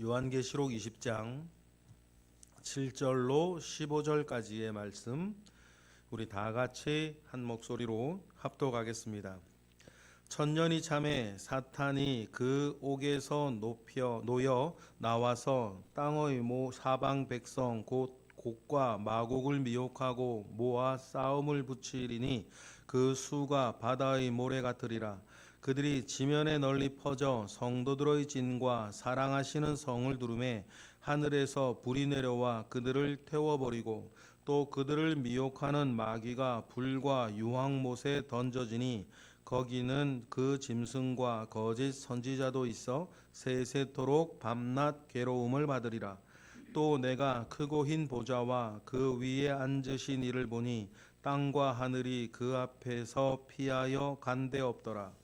요한계시록 20장 7절로 15절까지의 말씀 우리 다 같이 한 목소리로 합독하겠습니다. 천년이 참에 사탄이 그 옥에서 높여 놓여 나와서 땅의 모 사방 백성 곧 곡과 마곡을 미혹하고 모아 싸움을 붙이리니 그 수가 바다의 모래 같으리라 그들이 지면에 널리 퍼져 성도들의 진과 사랑하시는 성을 두름에 하늘에서 불이 내려와 그들을 태워버리고 또 그들을 미혹하는 마귀가 불과 유황못에 던져지니 거기는 그 짐승과 거짓 선지자도 있어 세세토록 밤낮 괴로움을 받으리라. 또 내가 크고 흰 보좌와 그 위에 앉으신 이를 보니 땅과 하늘이 그 앞에서 피하여 간데 없더라.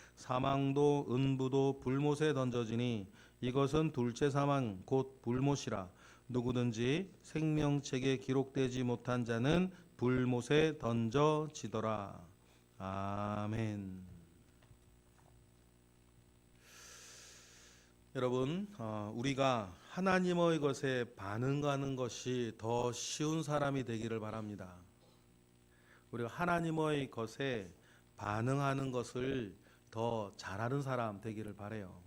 사망도 은부도 불못에 던져지니 이것은 둘째 사망 곧 불못이라 누구든지 생명책에 기록되지 못한 자는 불못에 던져지더라 아멘. 여러분, 어, 우리가 하나님의 것에 반응하는 것이 더 쉬운 사람이 되기를 바랍니다. 우리가 하나님의 것에 반응하는 것을 더 잘하는 사람 되기를 바래요.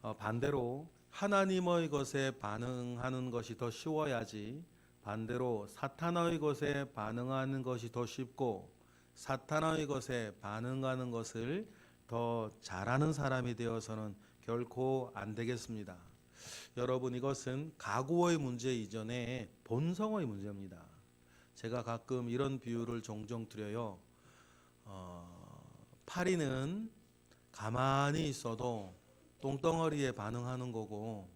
어, 반대로 하나님의 것에 반응하는 것이 더 쉬워야지 반대로 사탄의 것에 반응하는 것이 더 쉽고 사탄의 것에 반응하는 것을 더 잘하는 사람이 되어서는 결코 안 되겠습니다. 여러분 이것은 가구의 문제 이전에 본성의 문제입니다. 제가 가끔 이런 비유를 종종 드려요. 어, 파리는 가만히 있어도 똥덩어리에 반응하는 거고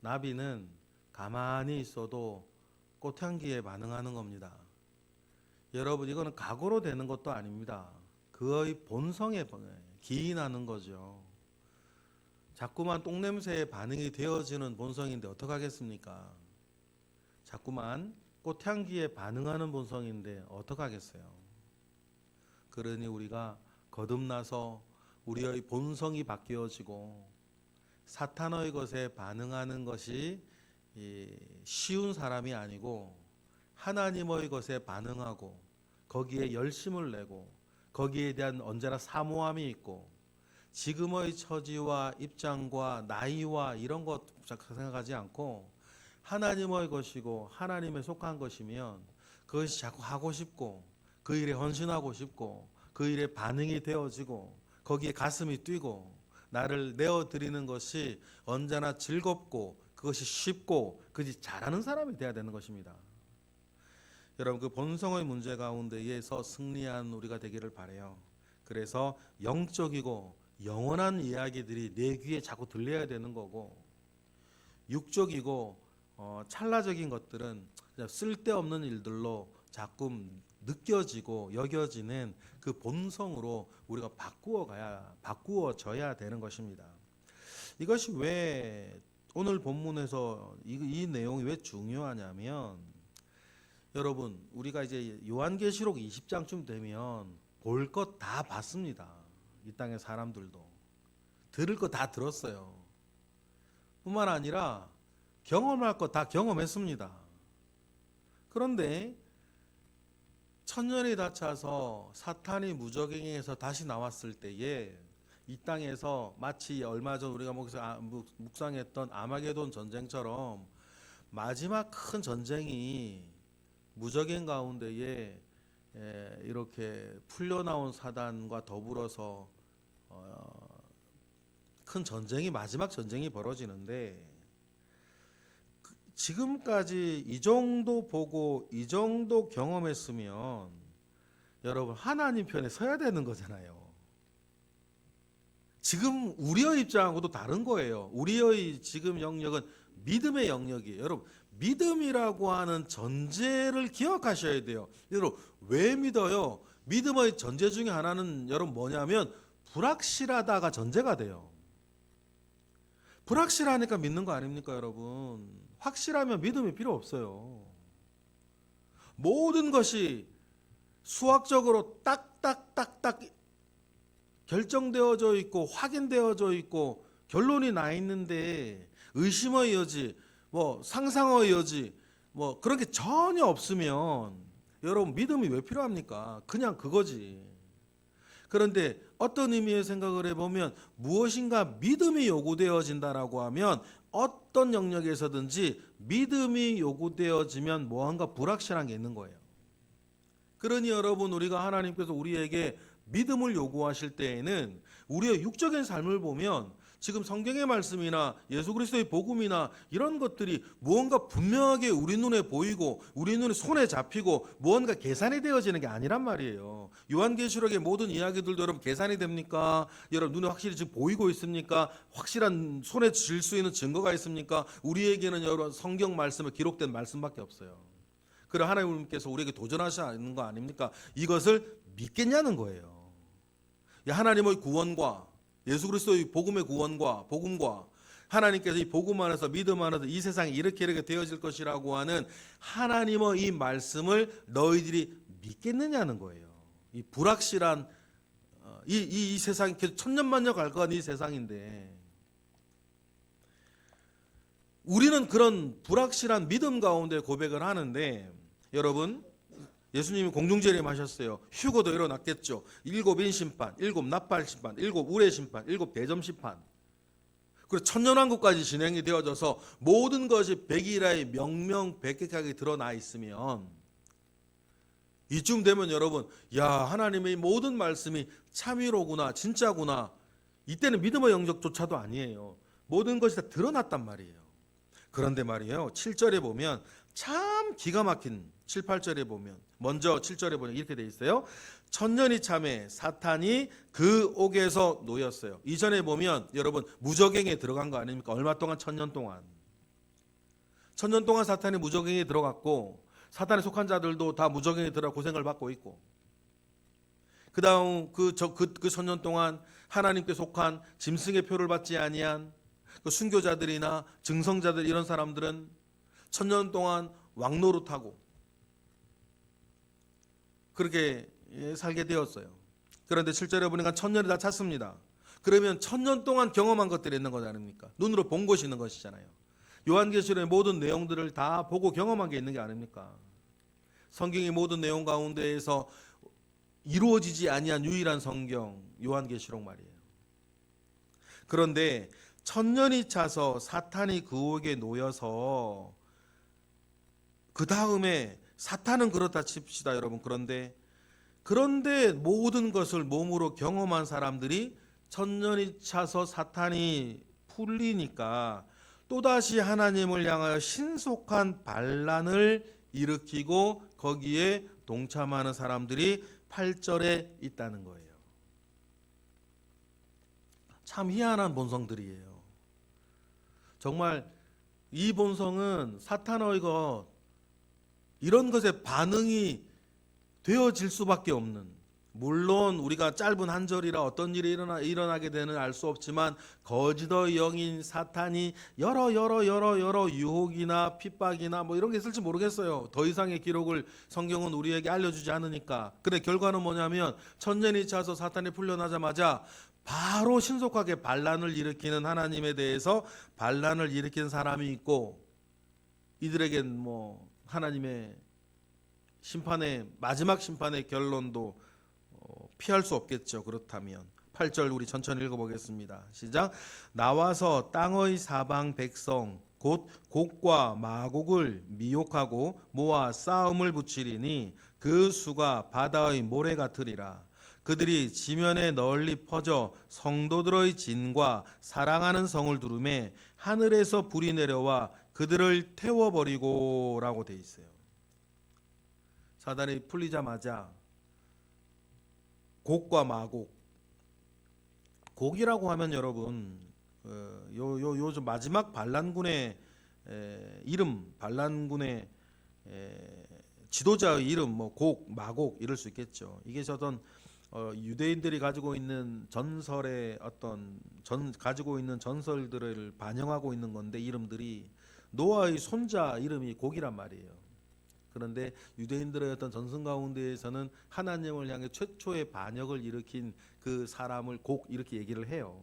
나비는 가만히 있어도 꽃향기에 반응하는 겁니다. 여러분 이거는 각오로 되는 것도 아닙니다. 그의 본성에 기인하는 거죠. 자꾸만 똥냄새에 반응이 되어지는 본성인데 어떡하겠습니까? 자꾸만 꽃향기에 반응하는 본성인데 어떡하겠어요? 그러니 우리가 거듭나서 우리의 본성이 바뀌어지고 사탄의 것에 반응하는 것이 쉬운 사람이 아니고 하나님의 것에 반응하고 거기에 열심을 내고 거기에 대한 언제나 사모함이 있고 지금의 처지와 입장과 나이와 이런 것 생각하지 않고 하나님의 것이고 하나님에 속한 것이면 그것이 자꾸 하고 싶고 그 일에 헌신하고 싶고 그 일에 반응이 되어지고 거기에 가슴이 뛰고 나를 내어 드리는 것이 언제나 즐겁고 그것이 쉽고 그것이 잘하는 사람이 돼야 되는 것입니다. 여러분 그 본성의 문제 가운데에서 승리한 우리가 되기를 바래요. 그래서 영적이고 영원한 이야기들이 내 귀에 자꾸 들려야 되는 거고 육적이고 어, 찰나적인 것들은 쓸데없는 일들로 자꾸 느껴지고 여겨지는 그 본성으로 우리가 바꾸어 가야 바꾸어져야 되는 것입니다. 이것이 왜 오늘 본문에서 이, 이 내용이 왜 중요하냐면 여러분 우리가 이제 요한계시록 20장쯤 되면 볼 것 다 봤습니다. 이 땅의 사람들도 들을 거 다 들었어요. 뿐만 아니라 경험할 거 다 경험했습니다. 그런데 천년이 다 차서 사탄이 무적행에서 다시 나왔을 때에 이 땅에서 마치 얼마 전 우리가 묵상했던 아마게돈 전쟁처럼 마지막 큰 전쟁이 무적행 가운데에 이렇게 풀려나온 사단과 더불어서 어, 큰 전쟁이 마지막 전쟁이 벌어지는데 그 지금까지 이 정도 보고 이 정도 경험했으면 여러분 하나님 편에 서야 되는 거잖아요. 지금 우리의 입장하고도 다른 거예요. 우리의 지금 영역은 믿음의 영역이에요. 여러분, 믿음이라고 하는 전제를 기억하셔야 돼요. 여러분, 왜 믿어요? 믿음의 전제 중에 하나는 여러분 뭐냐면 불확실하다가 전제가 돼요. 불확실하니까 믿는 거 아닙니까, 여러분? 확실하면 믿음이 필요 없어요. 모든 것이 수학적으로 딱딱딱딱 결정되어져 있고 확인되어져 있고 결론이 나 있는데 의심의 여지, 뭐 상상의 여지, 뭐 그런 게 전혀 없으면 여러분 믿음이 왜 필요합니까? 그냥 그거지. 그런데 어떤 의미의 생각을 해보면 무엇인가 믿음이 요구되어진다라고 하면 어떤 영역에서든지 믿음이 요구되어지면 뭐한가 불확실한 게 있는 거예요. 그러니 여러분 우리가 하나님께서 우리에게 믿음을 요구하실 때에는 우리의 육적인 삶을 보면 지금 성경의 말씀이나 예수 그리스도의 복음이나 이런 것들이 무언가 분명하게 우리 눈에 보이고 우리 눈에 손에 잡히고 무언가 계산이 되어지는 게 아니란 말이에요. 요한계시록의 모든 이야기들도 여러분 계산이 됩니까? 여러분 눈에 확실히 지금 보이고 있습니까? 확실한 손에 쥘 수 있는 증거가 있습니까? 우리에게는 여러분 성경 말씀에 기록된 말씀밖에 없어요. 그래 하나님께서 우리에게 도전하시는 거 아닙니까? 이것을 믿겠냐는 거예요. 이 하나님의 구원과 예수 그리스도의 복음의 구원과 복음과 하나님께서 이 복음 안에서 믿음 안에서 이 세상이 이렇게 이렇게 되어질 것이라고 하는 하나님의 이 말씀을 너희들이 믿겠느냐는 거예요. 이 불확실한 어, 이, 이, 이 세상이 계속 천년만년 갈것 같은 이 세상인데 우리는 그런 불확실한 믿음 가운데 고백을 하는데 여러분 예수님이 공중재림 하셨어요. 휴거도 일어났겠죠. 일곱 인심판, 일곱 나팔 심판, 일곱 우레 심판, 일곱 대점 심판. 그리고 천년왕국까지 진행이 되어져서 모든 것이 백일하에 명명백백하게 드러나 있으면 이쯤 되면 여러분, 야 하나님의 모든 말씀이 참이로구나, 진짜구나. 이때는 믿음의 영역조차도 아니에요. 모든 것이 다 드러났단 말이에요. 그런데 말이에요. 7절에 보면 참 기가 막힌 7, 8절에 보면 먼저 7절에 보면 이렇게 돼 있어요. 천년이 참에 사탄이 그 옥에서 놓였어요. 이전에 보면 여러분 무적행에 들어간 거 아닙니까? 얼마 동안 천년 동안. 천년 동안 사탄이 무적행에 들어갔고 사탄에 속한 자들도 다 무적행에 들어 고생을 받고 있고 그다음 그저그 그 천년 동안 하나님께 속한 짐승의 표를 받지 아니한 그 순교자들이나 증성자들 이런 사람들은 천년 동안 왕노릇하고 그렇게 예, 살게 되었어요. 그런데 실제로 보니까 천년이 다 찼습니다. 그러면 천년 동안 경험한 것들이 있는 것 아닙니까? 눈으로 본 것이 있는 것이잖아요. 요한계시록의 모든 내용들을 다 보고 경험한 게 있는 게 아닙니까? 성경의 모든 내용 가운데에서 이루어지지 아니한 유일한 성경 요한계시록 말이에요. 그런데 천년이 차서 사탄이 그 옥에 놓여서 그 다음에 사탄은 그렇다 칩시다 여러분 그런데 그런데 모든 것을 몸으로 경험한 사람들이 천년이 차서 사탄이 풀리니까 또다시 하나님을 향하여 신속한 반란을 일으키고 거기에 동참하는 사람들이 8절에 있다는 거예요. 참 희한한 본성들이에요. 정말 이 본성은 사탄의 것 이런 것에 반응이 되어질 수밖에 없는 물론 우리가 짧은 한 절이라 어떤 일이 일어나, 일어나게 되는 알 수 없지만 거짓의 영인 사탄이 여러 여러 여러 여러 유혹이나 핍박이나 뭐 이런 게 있을지 모르겠어요. 더 이상의 기록을 성경은 우리에게 알려주지 않으니까. 근데 결과는 뭐냐면 천년이 차서 사탄이 풀려나자마자 바로 신속하게 반란을 일으키는 하나님에 대해서 반란을 일으킨 사람이 있고 이들에겐 뭐 하나님의 심판의 마지막 심판의 결론도 어, 피할 수 없겠죠. 그렇다면 8절 우리 천천히 읽어보겠습니다. 시작. 나와서 땅의 사방 백성 곧 곡과 마곡을 미혹하고 모아 싸움을 붙이리니 그 수가 바다의 모래 같으리라. 그들이 지면에 널리 퍼져 성도들의 진과 사랑하는 성을 두름에 하늘에서 불이 내려와 그들을 태워버리고라고 돼 있어요. 사단이 풀리자마자 곡과 마곡, 곡이라고 하면 여러분 어, 요요 요즘 마지막 반란군의 에, 이름 반란군의 에, 지도자의 이름 뭐 곡 마곡 이럴 수 있겠죠. 이게 저던 어, 유대인들이 가지고 있는 전설의 어떤 전 가지고 있는 전설들을 반영하고 있는 건데 이름들이 노아의 손자 이름이 곡이란 말이에요. 그런데 유대인들의 어떤 전승 가운데에서는 하나님을 향해 최초의 반역을 일으킨 그 사람을 곡 이렇게 얘기를 해요.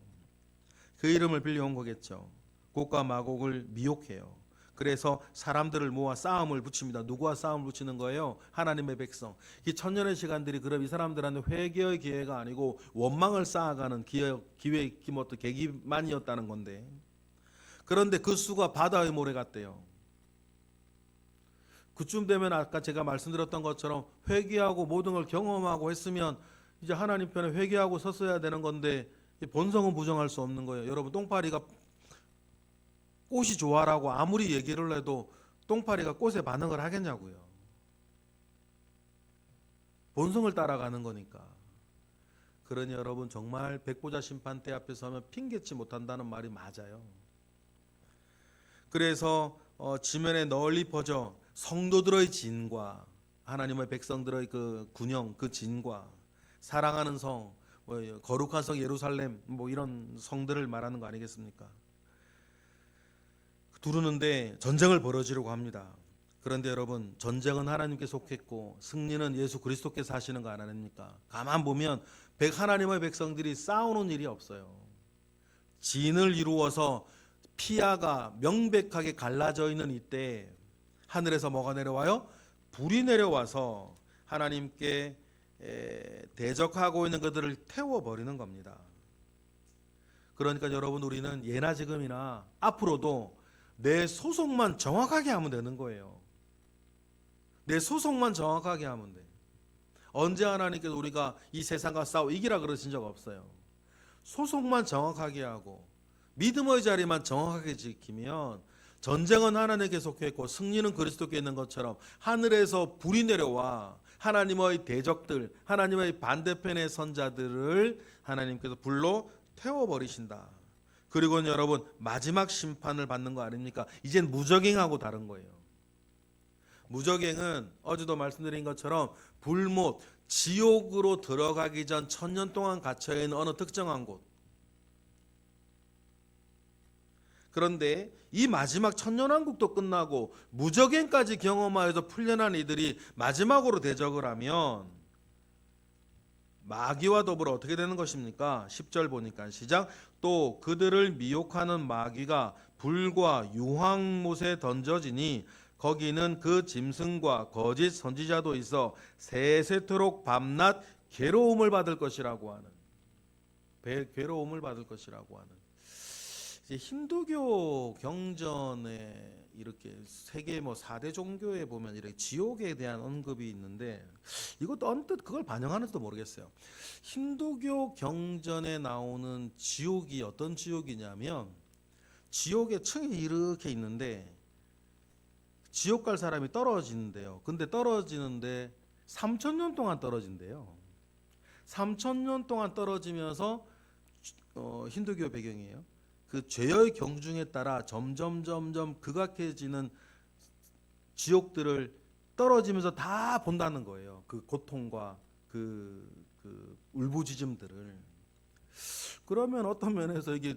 그 이름을 빌려온 거겠죠. 곡과 마곡을 미혹해요. 그래서 사람들을 모아 싸움을 붙입니다. 누구와 싸움을 붙이는 거예요? 하나님의 백성. 이 천년의 시간들이 그럼 이 사람들한테 회개의 기회가 아니고 원망을 쌓아가는 기회, 기회, 기모또 계기만이었다는 건데. 그런데 그 수가 바다의 모래 같대요. 그쯤 되면 아까 제가 말씀드렸던 것처럼 회개하고 모든 걸 경험하고 했으면 이제 하나님 편에 회개하고 섰어야 되는 건데 이 본성은 부정할 수 없는 거예요. 여러분 똥파리가 꽃이 좋아라고 아무리 얘기를 해도 똥파리가 꽃에 반응을 하겠냐고요. 본성을 따라가는 거니까. 그러니 여러분 정말 백보자 심판대 앞에 서면 핑계치 못한다는 말이 맞아요. 그래서 어, 지면에 널리 퍼져 성도들의 진과 하나님의 백성들의 그 군영 그 진과 사랑하는 성 뭐, 거룩한 성 예루살렘 뭐 이런 성들을 말하는 거 아니겠습니까? 두르는데 전쟁을 벌어지려고 합니다. 그런데 여러분 전쟁은 하나님께 속했고 승리는 예수 그리스도께서 하시는 거 아닙니까? 가만 보면 백 하나님의 백성들이 싸우는 일이 없어요. 진을 이루어서 피아가 명백하게 갈라져 있는 이때 하늘에서 뭐가 내려와요? 불이 내려와서 하나님께 에, 대적하고 있는 그들을 태워 버리는 겁니다. 그러니까 여러분 우리는 예나 지금이나 앞으로도 내 소속만 정확하게 하면 되는 거예요. 내 소속만 정확하게 하면 돼. 언제 하나님께서 우리가 이 세상과 싸워 이기라 그러신 적 없어요. 소속만 정확하게 하고 믿음의 자리만 정확하게 지키면 전쟁은 하나님께 속해 있고 승리는 그리스도께 있는 것처럼 하늘에서 불이 내려와 하나님의 대적들, 하나님의 반대편의 선자들을 하나님께서 불로 태워 버리신다. 그리고는 여러분 마지막 심판을 받는 거 아닙니까? 이젠 무적행하고 다른 거예요. 무적행은 어제도 말씀드린 것처럼 불못 지옥으로 들어가기 전 천년 동안 갇혀 있는 어느 특정한 곳. 그런데 이 마지막 천년왕국도 끝나고 무적행까지 경험하여서 풀려난 이들이 마지막으로 대적을 하면 마귀와 더불어 어떻게 되는 것입니까? 10절 보니까 시작 또 그들을 미혹하는 마귀가 불과 유황못에 던져지니 거기는 그 짐승과 거짓 선지자도 있어 세세토록 밤낮 괴로움을 받을 것이라고 하는 배- 괴로움을 받을 것이라고 하는 이제 힌두교 경전에 이렇게 세계 뭐 4대 종교에 보면 이렇게 지옥에 대한 언급이 있는데 이것도 언뜻 그걸 반영하는지도 모르겠어요. 힌두교 경전에 나오는 지옥이 어떤 지옥이냐면 지옥의 층이 이렇게 있는데 지옥 갈 사람이 떨어지는데요. 근데 떨어지는데 3천 년 동안 떨어진대요. 3천 년 동안 떨어지면서 어, 힌두교 배경이에요. 그 죄의 경중에 따라 점점 점점 극악해지는 지옥들을 떨어지면서 다 본다는 거예요. 그 고통과 그, 그 울부짖음들을. 그러면 어떤 면에서 이게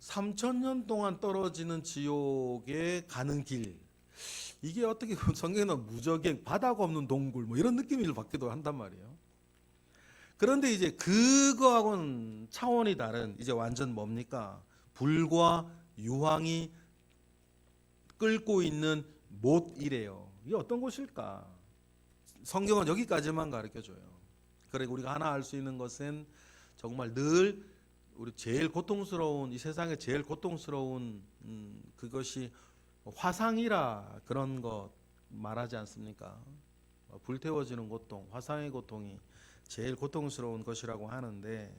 3천 년 동안 떨어지는 지옥에 가는 길 이게 어떻게 보면 성경에는 무적행 바다가 없는 동굴 뭐 이런 느낌을 받기도 한단 말이에요. 그런데 이제 그거하고는 차원이 다른 이제 완전 뭡니까? 불과 유황이 끓고 있는 못이래요. 이게 어떤 곳일까? 성경은 여기까지만 가르쳐 줘요. 그래 우리가 하나 알 수 있는 것은 정말 늘 우리 제일 고통스러운 이 세상에 제일 고통스러운 음, 그것이 화상이라 그런 것 말하지 않습니까? 어, 불태워지는 고통, 화상의 고통이 제일 고통스러운 것이라고 하는데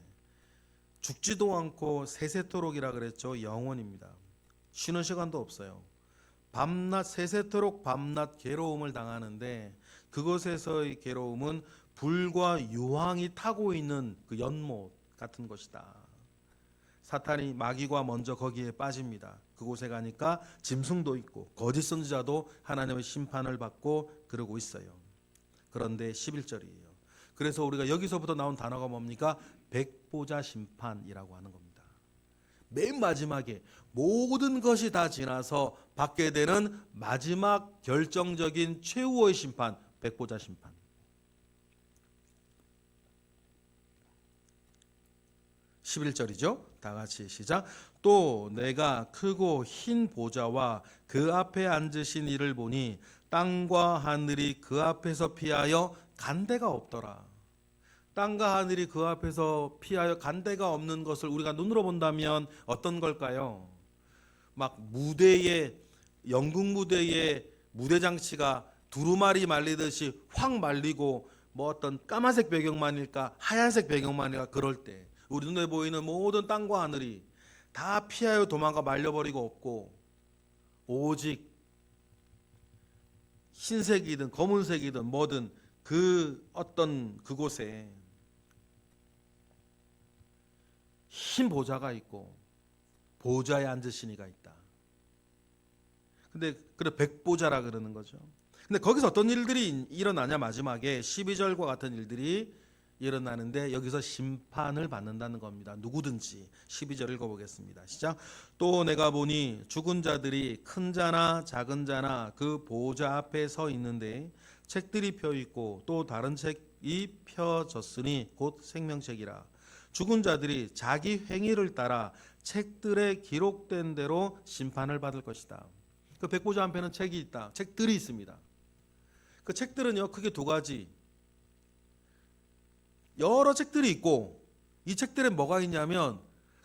죽지도 않고 세세토록이라 그랬죠. 영원입니다. 쉬는 시간도 없어요. 밤낮 세세토록 밤낮 괴로움을 당하는데 그것에서의 괴로움은 불과 유황이 타고 있는 그 연못 같은 것이다. 사탄이 마귀가 먼저 거기에 빠집니다. 그곳에 가니까 짐승도 있고 거짓 선지자도 하나님의 심판을 받고 그러고 있어요. 그런데 11절이에요. 그래서 우리가 여기서부터 나온 단어가 뭡니까? 백보자 심판이라고 하는 겁니다. 맨 마지막에 모든 것이 다 지나서 받게 되는 마지막 결정적인 최후의 심판, 백보자 심판. 11절이죠. 다 같이 시작. 또 내가 크고 흰 보좌와 그 앞에 앉으신 이를 보니 땅과 하늘이 그 앞에서 피하여 간데가 없더라. 땅과 하늘이 그 앞에서 피하여 간데가 없는 것을 우리가 눈으로 본다면 어떤 걸까요? 막 무대에 연극 무대에 무대 장치가 두루마리 말리듯이 확 말리고 뭐 어떤 까만색 배경만일까 하얀색 배경만일까 그럴 때 우리 눈에 보이는 모든 땅과 하늘이 다 피하여 도망가 말려버리고 없고 오직 흰색이든 검은색이든 뭐든 그 어떤 그곳에 흰 보좌가 있고 보좌에 앉으신 이가 있다. 근데 그래 백보자라 그러는 거죠. 근데 거기서 어떤 일들이 일어나냐 마지막에 12절과 같은 일들이 일어나는데 여기서 심판을 받는다는 겁니다. 누구든지 12절 읽어보겠습니다. 시작. 또 내가 보니 죽은 자들이 큰 자나 작은 자나 그 보좌 앞에 서 있는데 책들이 펴 있고 또 다른 책이 펴졌으니 곧 생명책이라. 죽은 자들이 자기 행위를 따라 책들에 기록된 대로 심판을 받을 것이다. 그 백보자 한편은 책이 있다. 책들이 있습니다. 그 책들은요 크게 두 가지. 여러 책들이 있고 이 책들에 뭐가 있냐면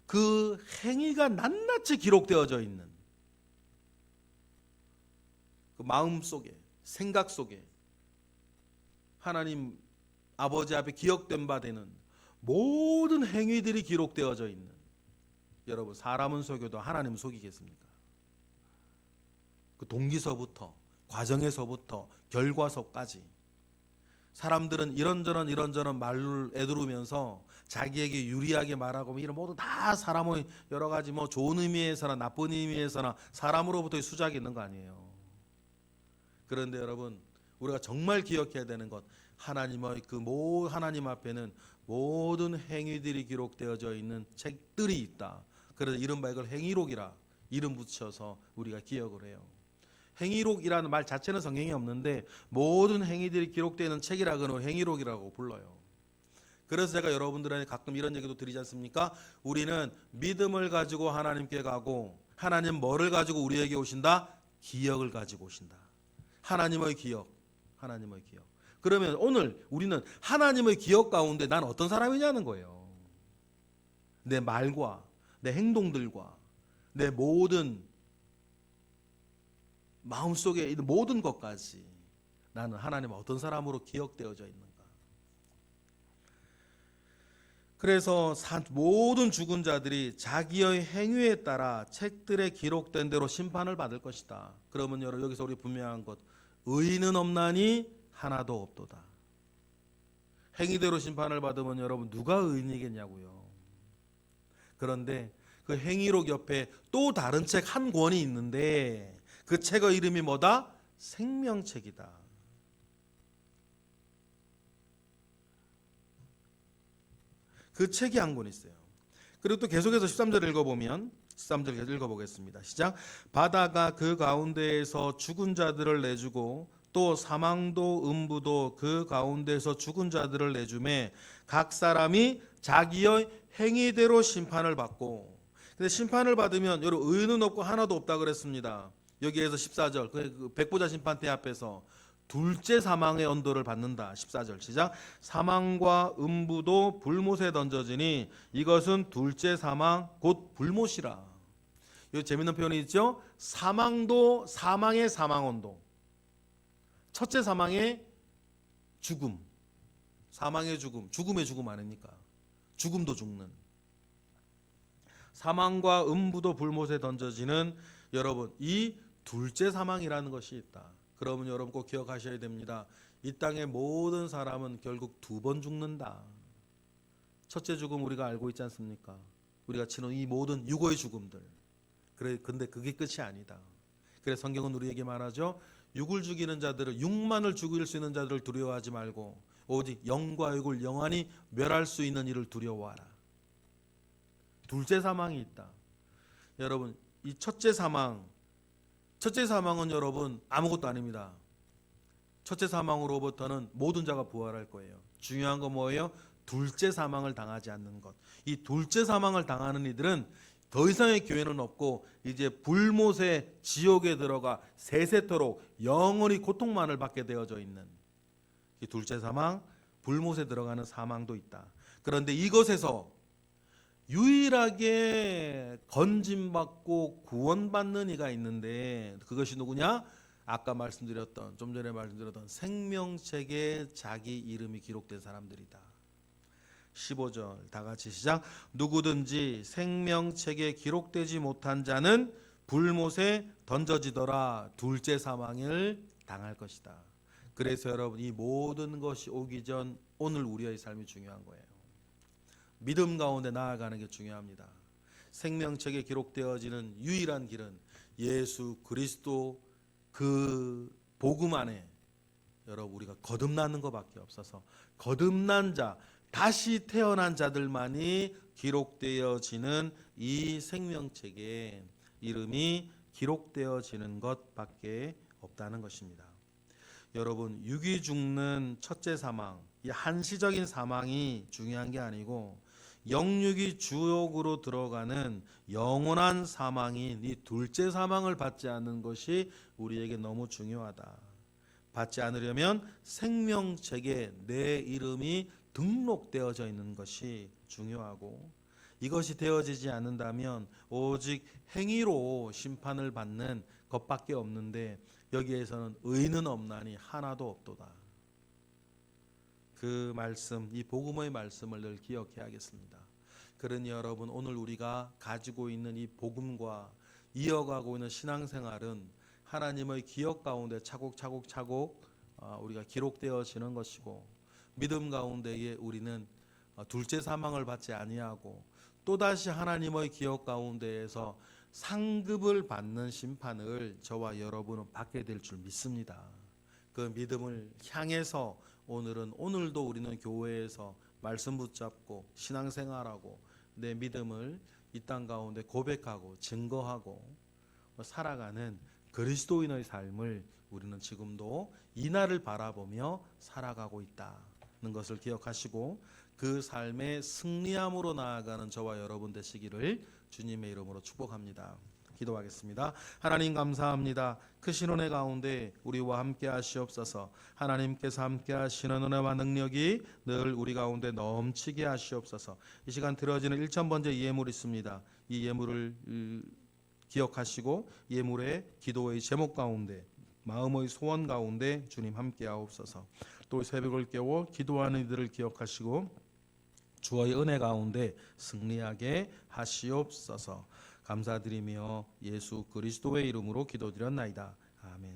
그 행위가 낱낱이 기록되어져 있는 그 마음 속에 생각 속에 하나님 아버지 앞에 기억된 바 되는 모든 행위들이 기록되어져 있는 여러분 사람은 속여도 하나님 속이겠습니까? 그 동기서부터 과정에서부터 결과서까지 사람들은 이런저런 이런저런 말을 애두르면서 자기에게 유리하게 말하고 뭐 이런 모두 다 사람의 여러 가지 뭐 좋은 의미에서나 나쁜 의미에서나 사람으로부터의 수작이 있는 거 아니에요. 그런데 여러분 우리가 정말 기억해야 되는 것 하나님의 그 모 하나님 앞에는 모든 행위들이 기록되어져 있는 책들이 있다. 그래서 이른바 이걸 행위록이라 이름 붙여서 우리가 기억을 해요. 행위록이라는 말 자체는 성경에 없는데 모든 행위들이 기록되는 책이라 그는 행위록이라고 불러요. 그래서 제가 여러분들한테 가끔 이런 얘기도 드리지 않습니까? 우리는 믿음을 가지고 하나님께 가고 하나님 뭐를 가지고 우리에게 오신다? 기억을 가지고 오신다. 하나님의 기억. 하나님의 기억. 그러면 오늘 우리는 하나님의 기억 가운데 난 어떤 사람이냐는 거예요. 내 말과 내 행동들과 내 모든 마음속에 있는 모든 것까지 나는 하나님 어떤 사람으로 기억되어져 있는가. 그래서 모든 죽은 자들이 자기의 행위에 따라 책들에 기록된 대로 심판을 받을 것이다. 그러면 여러분 여기서 우리 분명한 것 의인은 없나니 하나도 없도다. 행위대로 심판을 받으면 여러분 누가 의인이겠냐고요. 그런데 그 행위록 옆에 또 다른 책 한 권이 있는데 그 책의 이름이 뭐다? 생명책이다. 그 책이 한 권 있어요. 그리고 또 계속해서 13절 읽어보면 13절 읽어보겠습니다. 시작. 바다가 그 가운데에서 죽은 자들을 내주고 또 사망도 음부도 그 가운데서 죽은 자들을 내주매 각 사람이 자기의 행위대로 심판을 받고 근데 심판을 받으면 여러분 의는 없고 하나도 없다 그랬습니다. 여기에서 14절 그 백보자 심판대 앞에서 둘째 사망의 언도를 받는다. 14절 시작. 사망과 음부도 불못에 던져지니 이것은 둘째 사망 곧 불못이라. 이 재밌는 표현이 있죠. 사망도 사망의 사망 언도. 첫째 사망의 죽음. 사망의 죽음. 죽음의 죽음 아닙니까? 죽음도 죽는. 사망과 음부도 불못에 던져지는 여러분 이 둘째 사망이라는 것이 있다. 그러면 여러분 꼭 기억하셔야 됩니다. 이 땅의 모든 사람은 결국 두 번 죽는다. 첫째 죽음 우리가 알고 있지 않습니까? 우리가 치는 이 모든 육의 죽음들. 그래 근데 그게 끝이 아니다. 그래서 성경은 우리에게 말하죠. 육을 죽이는 자들을 육만을 죽일 수 있는 자들을 두려워하지 말고 오직 영과 육을 영원히 멸할 수 있는 이를 두려워하라. 둘째 사망이 있다. 여러분, 이 첫째 사망 첫째 사망은 여러분 아무것도 아닙니다. 첫째 사망으로부터는 모든 자가 부활할 거예요. 중요한 건 뭐예요? 둘째 사망을 당하지 않는 것. 이 둘째 사망을 당하는 이들은 더 이상의 교회는 없고 이제 불못의 지옥에 들어가 세세토록 영원히 고통만을 받게 되어져 있는 이 둘째 사망, 불못에 들어가는 사망도 있다. 그런데 이것에서 유일하게 건진받고 구원받는 이가 있는데 그것이 누구냐? 아까 말씀드렸던 좀 전에 말씀드렸던 생명책에 자기 이름이 기록된 사람들이다. 15절 다 같이 시작 누구든지 생명책에 기록되지 못한 자는 불못에 던져지더라 둘째 사망을 당할 것이다. 그래서 여러분 이 모든 것이 오기 전 오늘 우리의 삶이 중요한 거예요. 믿음 가운데 나아가는 게 중요합니다. 생명책에 기록되어지는 유일한 길은 예수 그리스도 그 복음 안에 여러분 우리가 거듭나는 것밖에 없어서 거듭난 자 다시 태어난 자들만이 기록되어지는 이 생명책에 이름이 기록되어지는 것밖에 없다는 것입니다. 여러분 육이 죽는 첫째 사망, 이 한시적인 사망이 중요한 게 아니고 영육이 주옥으로 들어가는 영원한 사망인 이 둘째 사망을 받지 않는 것이 우리에게 너무 중요하다. 받지 않으려면 생명책에 내 이름이 등록되어져 있는 것이 중요하고 이것이 되어지지 않는다면 오직 행위로 심판을 받는 것밖에 없는데 여기에서는 의는 없나니 하나도 없도다. 그 말씀, 이 복음의 말씀을 늘 기억해야겠습니다. 그러니 여러분 오늘 우리가 가지고 있는 이 복음과 이어가고 있는 신앙생활은 하나님의 기억 가운데 차곡차곡 차곡 어, 우리가 기록되어지는 것이고 믿음 가운데에 우리는 어, 둘째 사망을 받지 아니하고 또다시 하나님의 기억 가운데에서 상급을 받는 심판을 저와 여러분은 받게 될 줄 믿습니다. 그 믿음을 향해서 오늘은 오늘도 우리는 교회에서 말씀 붙잡고 신앙생활하고 내 믿음을 이 땅 가운데 고백하고 증거하고 살아가는 그리스도인의 삶을 우리는 지금도 이 날을 바라보며 살아가고 있다는 것을 기억하시고 그 삶의 승리함으로 나아가는 저와 여러분 되시기를 주님의 이름으로 축복합니다. 기도하겠습니다. 하나님 감사합니다. 크신 은혜 가운데 우리와 함께 하시옵소서. 하나님께서 함께 하시는 은혜와 능력이 늘 우리 가운데 넘치게 하시옵소서. 이 시간 들어지는 1천 번째 예물 있습니다. 이 예물을 음, 기억하시고 예물의 기도의 제목 가운데 마음의 소원 가운데 주님 함께 하옵소서. 또 새벽을 깨워 기도하는 이들을 기억하시고 주의 은혜 가운데 승리하게 하시옵소서. 감사드리며 예수 그리스도의 이름으로 기도드렸나이다. 아멘.